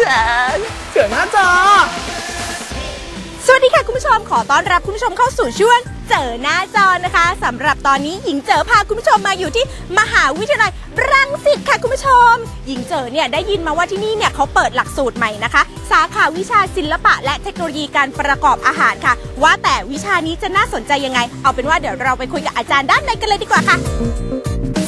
แสนเถื่อหน้าจอ สวัสดีค่ะคุณผู้ชมขอต้อนรับคุณผู้ชมเข้าสู่ช่วงเจอหน้าจอนะคะสำหรับตอนนี้หญิงเจอพาคุณผู้ชมมาอยู่ที่มหาวิทยาลัยรังสิตค่ะคุณผู้ชม หญิงเจอเนี่ยได้ยินมาว่าที่นี่เนี่ยเขาเปิดหลักสูตรใหม่นะคะ สาขาวิชาศิลปะ และเทคโนโลยีการประกอบอาหารค่ะ ว่าแต่วิชานี้จะน่าสนใจยังไง เอาเป็นว่าเดี๋ยวเราไปคุยกับอาจารย์ด้านในกันเลยดีกว่าค่ะ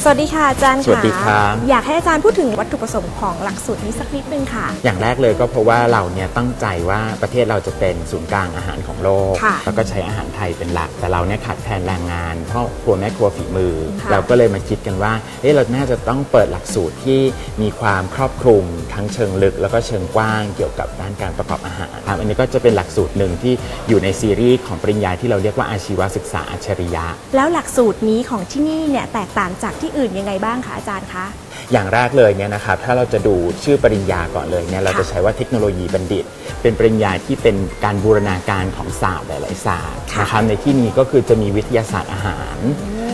สวัสดีค่ะอาจารย์สวัสดีครับ อยากให้อาจารย์พูดถึงวัตถุประสงค์ของหลักสูตรนี้สักนิดนึงค่ะ อย่างแรกเลยก็เพราะว่าเราเนี่ยตั้งใจว่าประเทศเราจะเป็นศูนย์กลางอาหารของโลกค่ะแล้วก็ใช้อาหารไทยเป็นหลัก แต่เราเนี่ยขาดแคลนแรงงานเพราะครัวแม่ครัวฝีมือค่ะเราก็เลยมาคิดกันว่าเอ๊ะเราน่าจะต้องเปิดหลักสูตรที่มีความครอบคลุมทั้งเชิงลึก แล้วก็เชิงกว้างเกี่ยวกับด้านการประกอบอาหารครับอันนี้ก็จะเป็นหลักสูตรหนึ่งที่อยู่ในซีรีส์ของปริญญาที่เราเรียกว่าอาชีวศึกษาอัจฉริยะ แล้วหลักสูตรนี้ของที่นี่เนี่ยแตกต่างจากที่อื่นยังไงบ้างคะอาจารย์คะ อย่างแรกเลยเนี่ยนะครับถ้าเราจะดูชื่อปริญญาก่อนเลยเนี่ยเราจะใช้ว่าเทคโนโลยีบัณฑิต เป็นปริญญาที่เป็นการบูรณาการของศาสตร์หลาย ๆ ศาสตร์ค่ะนะครับในที่นี้ก็คือจะมีวิทยาศาสตร์อาหาร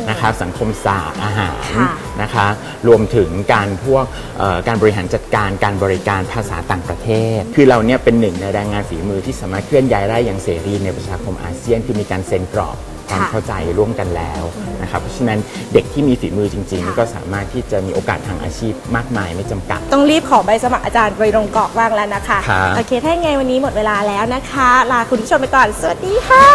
นะครับสังคมศาสตร์อาหารค่ะนะคะรวมถึงการพวกเอ่อการบริหารจัดการการบริการภาษาต่างประเทศ คือเราเนี่ยเป็นหนึ่งในแรงงานฝีมือที่สามารถเคลื่อนย้ายได้อย่างเสรีในประชาคมอาเซียน คือมีการเซ็นกรอบ ความค่ะเข้าใจร่วมกันแล้วนะครับเพราะฉะนั้นเด็กที่มีฝีมือจริงค่ะๆก็สามารถที่จะมีโอกาสทางอาชีพมากมายไม่จำกัด ต้องรีบขอใบสมัครอาจารย์ไปลงกรอกบ้างแล้วนะคะครับโอเคถ้ายังไงวันนี้หมดเวลาแล้วนะคะ ลาคุณผู้ชมไปก่อน สวัสดีค่ะ